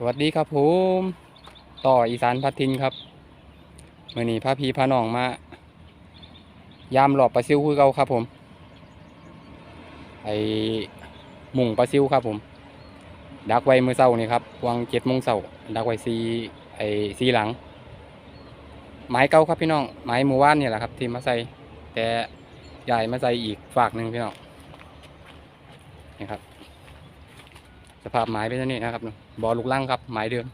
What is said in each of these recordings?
สวัสดีครับผมต่ออีสานพัทินครับเมื่อนี้พาพีพาน้องมายามหลอบปลาซิวคือเก่าครับผม ไอมุ่งปลาซิวครับผม ดักไว้มือเศร้านี่ครับวางเจ็ดโมงเศร้าดักไว้ซีไอซีหลัง ไม้เก่าครับพี่น้องไม้หมู่บ้านเนี่ยแหละครับ ที่มาใส่แต่ใหญ่มาใส่อีกฝากหนึ่งพี่น้องนี่ครับ สภาพไม้เป็นอย่านี้นะครับ บอลูกลังครับไม้เดิม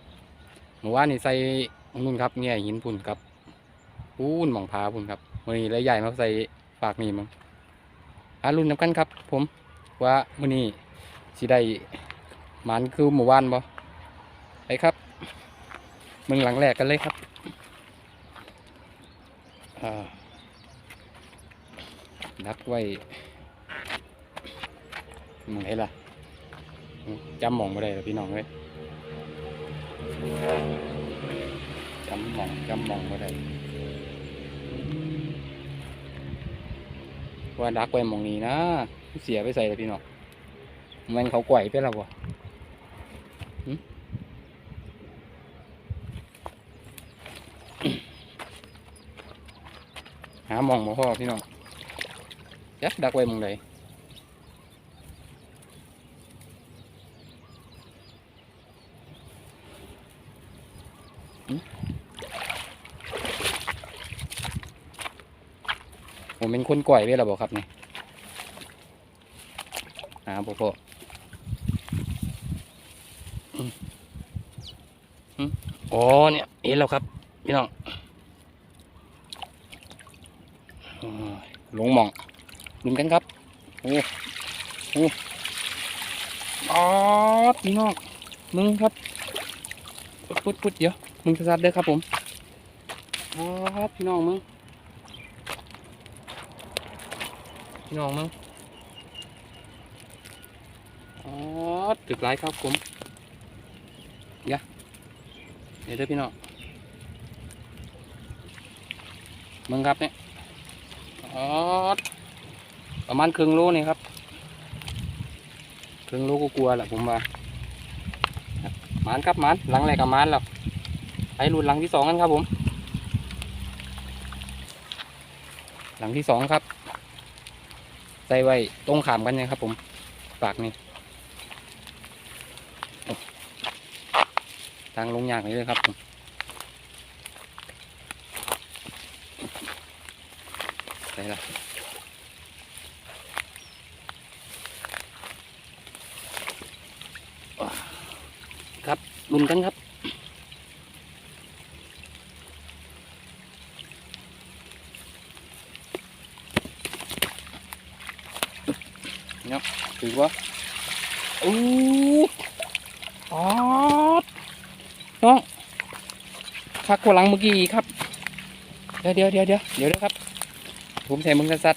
หมู่ว่านนี่ใส่นู่นครับเงี้ยหินพุ่นครับปูนหมองผาพุ่นครับมือนี้เลยใหญ่มาใส่ฝากนี่มั้งอารุ่นน้ำกันครับ ผมว่ามือนี้สิได้หมันคือหมู่บ้านบ่ไปครับมึงหลังแรกกันเลยครับอ่าดักไว้มึงไหนล่ะจำหมองไม่ได้หรอพี่น้องเลย จำมองไม่ได้ว่าดักไว้มองนี้นะเสียไปใส่เลยพี่น้องมันเขาก่อยไปแล้ววะหามองมาพ่อพี่น้องยักดักไว้มองใดผม เป็นคนก่อยไว้แล้วบอกครับนี่หาพ่อพ่ออืออ๋อเนี่ยเห็นแล้วครับ พี่น้องหลงมองลุ้นกันครับโอ้โอ้อ๋อพี่น้องมึงครับพุดพุดพุดเดี๋ยวมึงจะซัดเด้อครับผมอ๋อพี่น้องมึง พี่น้องมั้งอ๋อตึกไรครับผมเดี๋ยวเดี๋ยวพี่น้องมึงครับเนี่ยอ๋อประมาณครึ่งโลนี่ครับครึ่งโลก็กลัวแหละผมว่าครับหมานครับหมานหลังแรกกับหมานแล้วไปรุ่นหลังที่สองกันครับผม หลังที่สองครับ ส่ไว้ตรงขามกันนะครับผมฝากนี่โอ้ทางลงยากนี่เลยครับผมใส่ละครับลุ้นกันครับ ถือว่าอู้อ๋อน้องพักกว่าหลังเมื่อกี้ครับ เดี๋ยวเดี๋ยวเดี๋ยวเดี๋ยวเดี๋ยวครับ ผมใส่มึงสัด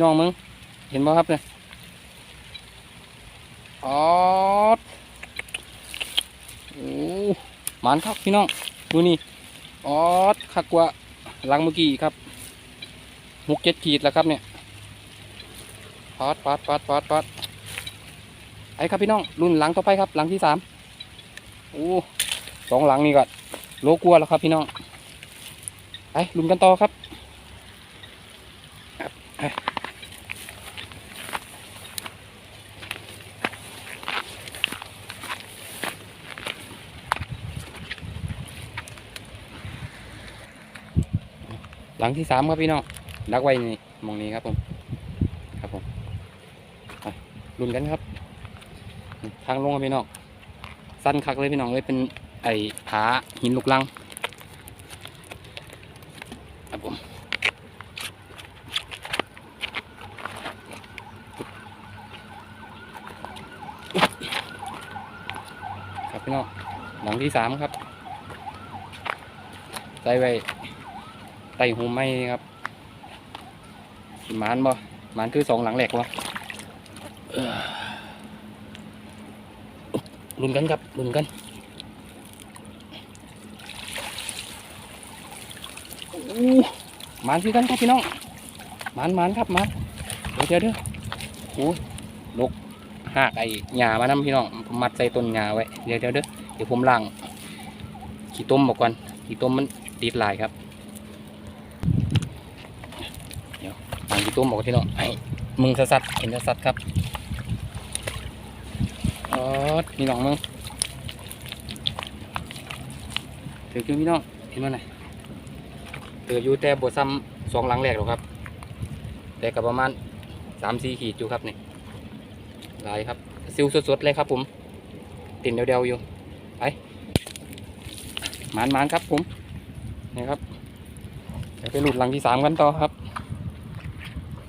น้องมึง เห็นบ่ครับเนี่ยอ๋อโอ้หมันครับพี่น้องดูนี่อ๋อคักกว่าหลังเมื่อกี้ครับหกเจ็ดขีดแล้วครับเนี่ย ปอดปอดปอดปอดปอดไอ้ครับพี่น้องรุ่นหลังต่อไปครับ หลังที่สามโอ้สองหลังนี่ก็โลกลัวแล้วครับพี่น้องไปลุ้นกันต่อครับหลังที่สามครับพี่น้องดักไว้นี่มองนี้ครับผม ลุ้นกันครับ ทางลงครับพี่น้องสั้นคักเลยพี่น้องเลยเป็นไอ้ผาหินลูกลังครับผมครับพี่น้องหลังที่สามครับใส่ไว้ไต่หูไม้ครับหมานบ่หมานคือสองหลังแหลกวะเอ่อ ลุ้นกันครับลุ้นกันหมานคือกันครับพี่น้องหมานหมานครับหมานเดี๋ยวเดี๋ยวเดี๋ยวโอ้ยลกหากไอ้หญ้ามานํพี่น้องมัดใส่ต้นหญ้าไว้เดี๋ยวเดี๋ยวเด้อเดี๋ยวผมล้างขี้ต้มบอกก่อนขี้ต้มมันติดลายครับเดี๋ยวล้างขี้ต้มบอกพี่น้องไอ้มึงสัดๆเห็นสัดๆครับ ดพี่น้องมึงถือคือพี่น้องเห็นมั้ยไหนเตืออยู่แต่บซ้ำสองหลังแรกหรอกครับ แต่กับประมาณสามสี่ขีดอยู่ครับนี่หลายครับซิวสดๆเลยครับผมติ่นเดียวๆอยู่ไปหมานๆครับผมนี่ครับเดี๋ยวไปหลุดหลังที่สามกันต่อครับ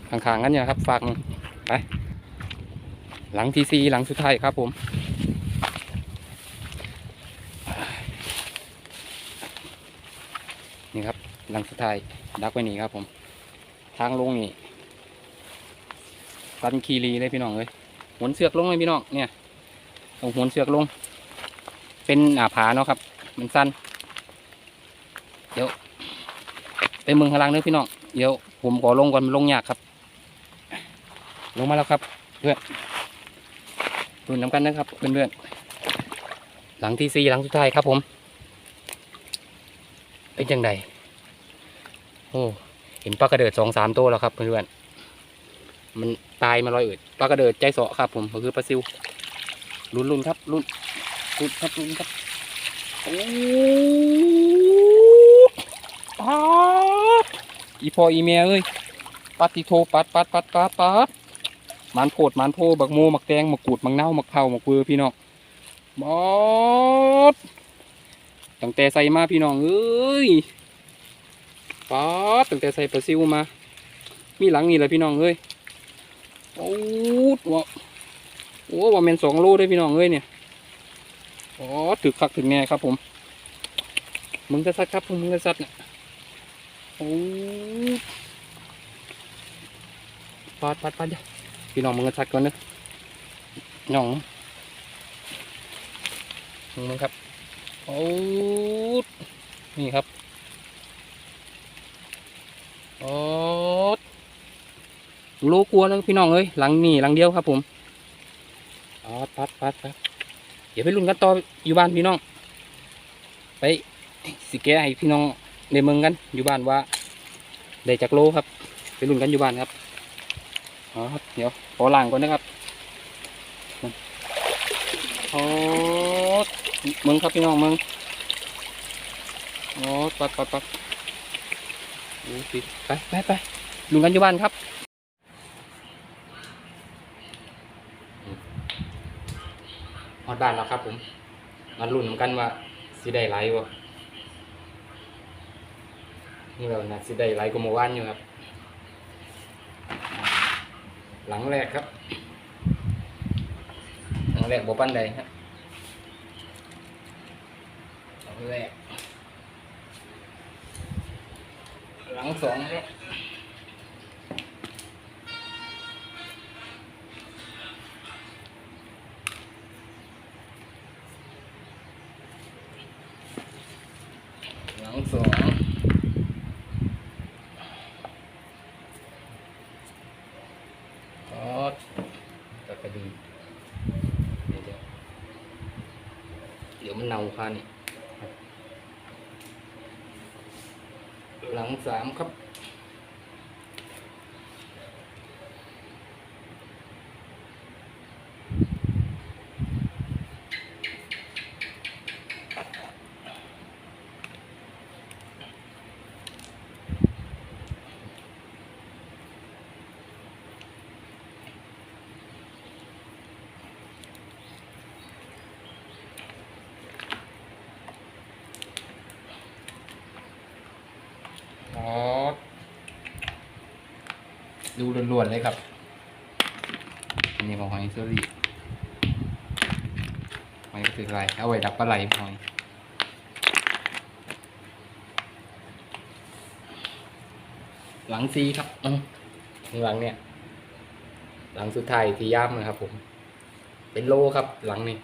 ข้างๆกันเนี่ยครับฝากมึงไป หลังที่สี่หลังสุดท้ายครับผม นี่ครับ หลังสุดท้ายดักไว้นี่ครับผม ทางลงนี่สันคีรีเลยพี่น้องเลยหวนเสือกลงเลยพี่น้องเนี่ยตรงหวนเสือกลง เป็นหน้าผาเนาะครับ มันสั้น เดี๋ยวไปเมืองพลังเด้อพี่น้องเดี๋ยวผมขอลงก่อนมันลงยากครับ ลงมาแล้วครับเพื่อน ตุนน้ำกันนะครับเพื่อนๆหลังที่สี่หลังสุดท้ายครับผม เป็นยังไงโอ้เห็นปลากระเดิดสองสามตัวแล้วครับเพื่อนๆมันตายมาลอยอืดปลากระเดิดใจเสาะครับผมก็คือปลาซิวลุ้นลุ้นครับลุ้นลุ้นครับลุ้นครับโอ้อีพออีเมียเอ้ยปัดติโทปัดปัดปัดปัดปัด มันโพดมันโพบักโมมักแตงมักกูดมักเน่ามักเผามักเวอพี่น้องบอดตั้งแต่ใส่มาพี่น้องเอ้ยป๊าดตั้งแต่ใส่ปลาซิวมา มีหลังนี่แหละพี่น้องเอ้ยโอ้ดว่าโอ้ว่าแมนสองโลได้พี่น้องเอ้ยเนี่ยอ๋อถึกคักถึงแน่ครับผม มึงจะซัดครับมึงจะซัดเนี่ยโอ้ปาดปาดปาดเดี๋ย พี่น้องมึงจะซัดก่อนเนอะน้องมึงครับโอ้นี่ครับโอ้โลกลัวนึงพี่น้องเอ้ยหลังนี่หลังเดียวครับผมอ๋อปัดปัดปัดเดี๋ยวไปลุ้นกันต่ออยู่บ้านพี่น้อง ไปสิแกให้พี่น้องในเมืองกันอยู่บ้านว่าได้จากโลครับ ไปลุ้นกันอยู่บ้านครับอ๋อเดี๋ยวขอล้างก่อนนะครับโอ้มืองครับพี่น้องมืองโอ้ปัดปัดปัดโอ้ปิดไปไปไปลุงกันอยู่บ้านครับฮอดบ้านแล้วครับผมมาลุ้นกันว่าสิได้ไหลายบ่นี่เราน่ะสิได้ไหลกว่าเมื่อวานอยู่ครับ หลังแรกครับ หลังแรกบ่ปันใดครับหลังแรก หลังสองครับหลังสองทอดตะกระดีเดี๋ยวเดี๋ยวเดี๋ยวมันเน่านิหลังสามครับ อ๋อ ดูล้วนๆเลยครับ อันนี้ของหอยเซอรี่หอยก็คืออะไรเอาไว้ดับปลาไหลหอยหลังซีครับนี่หลังเนี่ย หลังสุดท้ายที่ย่ามนะครับผม เป็นโลครับ หลังนี้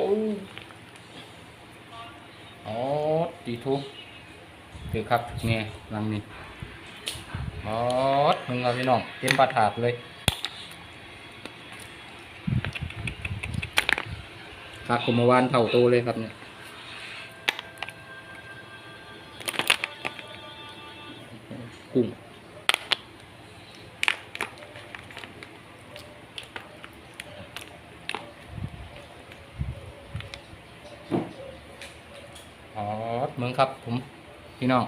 อ อ๋อตีทุกถือครับเนี่ยลังนี้อ๋อมึงเอาพี่น้องเต็มปลาถาดเลยครับคุมาวานเท่าโตเลยครับเนี่ยกุ้ง อ๋อมึงครับผมพี่น้อง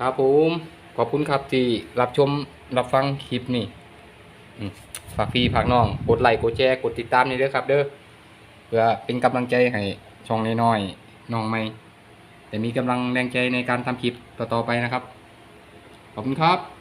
ครับผมขอบคุณครับที่รับชมรับฟังคลิปนี้ฝากพี่ฝากน้อง กดไลค์กดแชร์กดติดตามนี่เด้อครับ เด้อ พื่อเป็นกำลังใจให้ช่องน้อยๆน้องใหม่แต่มีกำลังแรงใจในการทำคลิปต่อๆไปนะครับ ขอบคุณครับ